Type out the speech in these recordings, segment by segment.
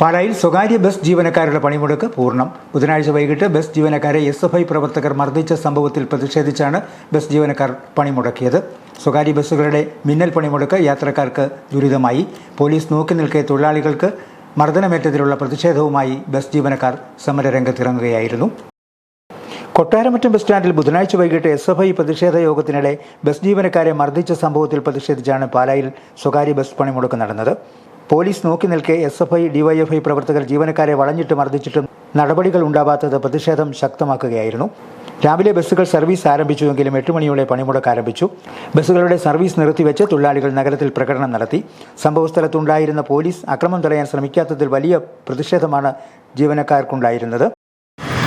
പാലായിൽ സ്വകാര്യ ബസ് ജീവനക്കാരുടെ പണിമുടക്ക് പൂർണം. ബുധനാഴ്ച വൈകിട്ട് ബസ് ജീവനക്കാരെ എസ് എഫ് ഐ പ്രവർത്തകർ മർദ്ദിച്ച സംഭവത്തിൽ പ്രതിഷേധിച്ചാണ് ബസ് ജീവനക്കാർ പണിമുടക്കിയത്. സ്വകാര്യ ബസ്സുകളുടെ മിന്നൽ പണിമുടക്ക് യാത്രക്കാർക്ക് ദുരിതമായി. പോലീസ് നോക്കി നിൽക്കെ തൊഴിലാളികൾക്ക് മർദ്ദനമേറ്റതിലുള്ള പ്രതിഷേധവുമായി ബസ് ജീവനക്കാർ സമരരംഗത്തിറങ്ങുകയായിരുന്നു. കൊട്ടാരമറ്റം ബസ് സ്റ്റാൻഡിൽ ബുധനാഴ്ച വൈകിട്ട് എസ് എഫ് ഐ പ്രതിഷേധ യോഗത്തിനിടെ ബസ് ജീവനക്കാരെ മർദ്ദിച്ച സംഭവത്തിൽ പ്രതിഷേധിച്ചാണ് പാലായിൽ സ്വകാര്യ ബസ് പണിമുടക്ക് നടന്നത്. പോലീസ് നോക്കി നിൽക്കെ എസ് എഫ് ഐ ഡിവൈഎഫ്ഐ പ്രവർത്തകർ ജീവനക്കാരെ വളഞ്ഞിട്ട് മർദ്ദിച്ചിട്ടും നടപടികൾ ഉണ്ടാവാത്തത് പ്രതിഷേധം ശക്തമാക്കുകയായിരുന്നു. രാവിലെ ബസ്സുകൾ സർവീസ് ആരംഭിച്ചുവെങ്കിലും എട്ട് മണിയോടെ പണിമുടക്ക് ആരംഭിച്ചു. ബസ്സുകളുടെ സർവീസ് നിർത്തിവെച്ച് തൊഴിലാളികൾ നഗരത്തിൽ പ്രകടനം നടത്തി. സംഭവസ്ഥലത്തുണ്ടായിരുന്ന പോലീസ് അക്രമം തടയാൻ ശ്രമിക്കാത്തതിൽ വലിയ പ്രതിഷേധമാണ് ജീവനക്കാർക്കുണ്ടായിരുന്നത്.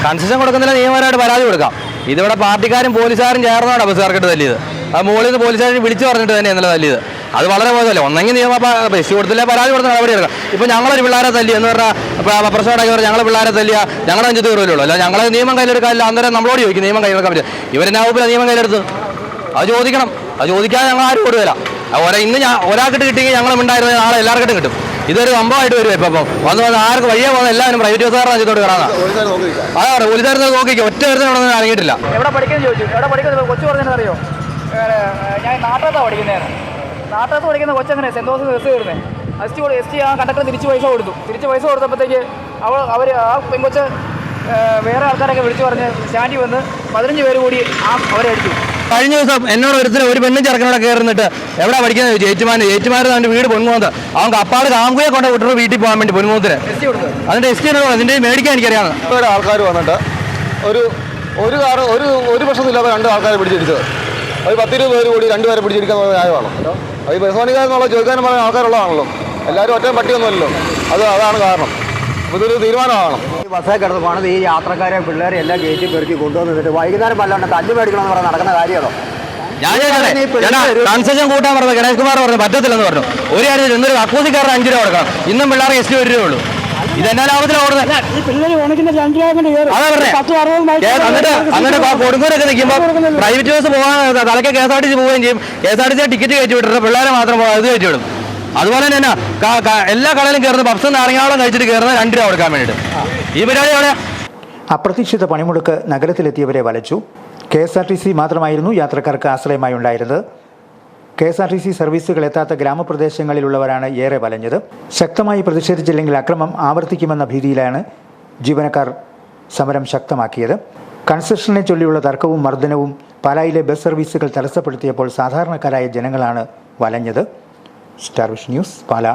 കൺസെഷൻ കൊടുക്കുന്നില്ല നിയമപരമായിട്ട് പരാതി കൊടുക്കാം. ഇതിവിടെ പാർട്ടിക്കാരും പോലീസുകാരും ചേർന്നാണ് ബസ്സുകാർക്കിട്ട് തല്ലിയത്. അത് മുകളിൽ നിന്ന് പോലീസുകാരെ വിളിച്ചു പറഞ്ഞിട്ട് തന്നെ എന്നുള്ള തല്ലിയത്. അത് വളരെ മോശമല്ലേ? ഒന്നെങ്കിൽ നിയമ പേശി കൊടുത്തില്ല പരാതി കൊടുത്ത നടപടി എടുക്കാം. ഇപ്പം ഞങ്ങളൊരു പിള്ളേരെ തല്ലി എന്ന് പറഞ്ഞാൽ പ്രശ്നമാക്കി പറഞ്ഞാൽ ഞങ്ങൾ പിള്ളേരെ തല്ലിയ ഞങ്ങളുടെ അഞ്ച് തീർവല്ലോ അല്ല ഞങ്ങളെ നിയമം കയ്യിലെടുക്കാനില്ല അന്നേരം നമ്മളോട് ചോദിക്കും നിയമം കയ്യിലെടുക്കാൻ പറ്റും ഇവരെന്നാ വകുപ്പില്ല നിയമം കയ്യിലെടുത്ത്? അത് ചോദിക്കണം. അത് ചോദിക്കാതെ ഞങ്ങൾ ആരും കൊടുക്കില്ല ഒരാ ഇന്ന് ഞാൻ ഒരാൾക്കിട്ട് കിട്ടിയെങ്കിൽ ഞങ്ങളും ഉണ്ടായിരുന്നു നാളെ എല്ലാവർക്കും കിട്ടും. ഇതൊരു സംഭവമായിട്ട് വരും ഇപ്പം അപ്പം വന്ന് വന്ന് ആർക്ക് വഴിയെ പോകുന്ന എല്ലാവരും പ്രൈവറ്റ് ബസ്സുകാരുടെ അഞ്ചത്തോട് കയറാനാ അതാണ് തരത്തിൽ നോക്കിക്കോ. ഒറ്റ ഒരുത്തനോടൊന്നും അറിയിട്ടില്ല എവിടെ പഠിക്കുന്നത് ചോദിച്ചു. എവിടെ പഠിക്കുന്നത് കൊച്ചു പറഞ്ഞാൽ അറിയോ? ഞാൻ നാട്ടിലത്താണ് പഠിക്കുന്നതാണ് നാട്ടകത്ത് പഠിക്കുന്ന കൊച്ചങ്ങനെ സെന്റ് തോമസ് ബസ് കയറുന്നത് എസ് ടി എസ് ടി ആ കണ്ടക്ടർ തിരിച്ച് പൈസ കൊടുത്തു. തിരിച്ച് പൈസ കൊടുത്തപ്പോഴത്തേക്ക് അവൾ അവർ ആ പെൺകൊച്ച് വേറെ ആൾക്കാരൊക്കെ വിളിച്ചു പറഞ്ഞ് സ്റ്റാൻഡിൽ വന്ന് പതിനഞ്ച് പേര് കൂടി ആ അവരെ അടിച്ചു കഴിഞ്ഞ ദിവസം എന്നോട് ഒരുത്തിന് ഒരു പെണ്ണും ചെറുക്കനോടെ കയറുന്നിട്ട് എവിടെ പഠിക്കുന്നത് ചോദിച്ചു. ഏറ്റുമാൻ ഏറ്റുമാൻ അവന്റെ വീട് പൊന്മുഖത്ത് അവൻ അപ്പാട് കാമുകയെ കൊണ്ട് വിട്ടു വീട്ടിൽ പോകാൻ വേണ്ടി പൊന്മുഖത്തിന് എസ് ടി കൊടുത്തു. അതിന്റെ എസ് ടി അതിന്റെ മേടിക്കാൻ എനിക്കറിയാം. ഒരു ആൾക്കാർ വന്നിട്ട് ഒരു ഒരു കാർ ഒരു ഒരു പ്രശ്നമില്ലാതെ രണ്ട് ആൾക്കാരെ പിടിച്ചിടിച്ചത് ഒരു പത്തിരുപത് പേര് കൂടി രണ്ടുപേരെ പിടിച്ചിരിക്കുന്ന ന്യായമാണ്. അത് ബഹുമാനിക്കാരെന്നുള്ള ചോദിക്കാനും പറയുന്ന ആൾക്കാരുള്ളതാണല്ലോ. എല്ലാവരും ഒറ്റ പട്ടിയൊന്നുമല്ലോ അത് അതാണ് കാരണം. അപ്പോൾ ഇതൊരു തീരുമാനമാണ്. ഈ ബസ്സേ കിടന്ന് പോകണത് ഈ യാത്രക്കാരെ പിള്ളേരെ എല്ലാം കയറ്റി പെറുക്കി കൊണ്ടുവന്നിട്ട് വൈകുന്നേരം വല്ലാണ്ട് തല്ലു മേടിക്കണമെന്ന് പറഞ്ഞാൽ നടക്കുന്ന കാര്യമാണോ? ഞാൻ കൺസെഷൻ കൂട്ടാൻ പറഞ്ഞത് ഗണേഷ് കുമാർ പറഞ്ഞു പറ്റത്തില്ലെന്ന് പറഞ്ഞു. ഒരു കാര്യം ഇന്നൊരു അക്കൂസിക്കാരുടെ അഞ്ച് രൂപ കൊടുക്കണം. ഇന്നും പിള്ളേർക്ക് എസ് ടി ഒരു രൂപ ഉള്ളൂ. ഇതെന്നാ ലാഭത്തിലാണ് ഓടുന്നത്? ഈ പിള്ളേര് ഓണിക്കുന്ന രണ്ട് കയറും. അതാ പത്ത് അറുപത് മൈൽ കേ- എന്നിട്ട് എന്നിട്ട് കൊടുങ്ങൂരൊക്കെ നിൽക്കുമ്പോൾ പ്രൈവറ്റ് ബസ് പോകാൻ തലയ്ക്ക് K S R T C പോവുകയും ചെയ്യും. K S R T C ticket കയറ്റി വിട്ടിട്ട് പിള്ളേരെ മാത്രം ഇത് കയറ്റി വിടും. അതുപോലെ തന്നെ എല്ലാ കടയിലും കയറുന്ന പപ്സ് നാരങ്ങാവളം കഴിച്ചിട്ട് കയറുന്ന രണ്ട് രൂപ കൊടുക്കാൻ വേണ്ടിയിട്ട്. ഈ പരിപാടി എവിടെയാ? അപ്രതീക്ഷിത പണിമുടക്ക് നഗരത്തിലെത്തിയവരെ വലച്ചു. K S R T C മാത്രമായിരുന്നു യാത്രക്കാർക്ക് ആശ്രയമായി ഉണ്ടായിരുന്നത്. K S R T C സർവീസുകൾ എത്താത്ത ഗ്രാമപ്രദേശങ്ങളിലുള്ളവരാണ് ഏറെ വലഞ്ഞത്. ശക്തമായി പ്രതിഷേധിച്ചില്ലെങ്കിൽ അക്രമം ആവർത്തിക്കുമെന്ന ഭീതിയിലാണ് ജീവനക്കാർ സമരം ശക്തമാക്കിയത്. കൺസെഷനെ ചൊല്ലിയുള്ള തർക്കവും മർദ്ദനവും പാലായിലെ ബസ് സർവീസുകൾ തടസ്സപ്പെടുത്തിയപ്പോൾ സാധാരണക്കാരായ ജനങ്ങളാണ് വലഞ്ഞത്. Star vision news Pala.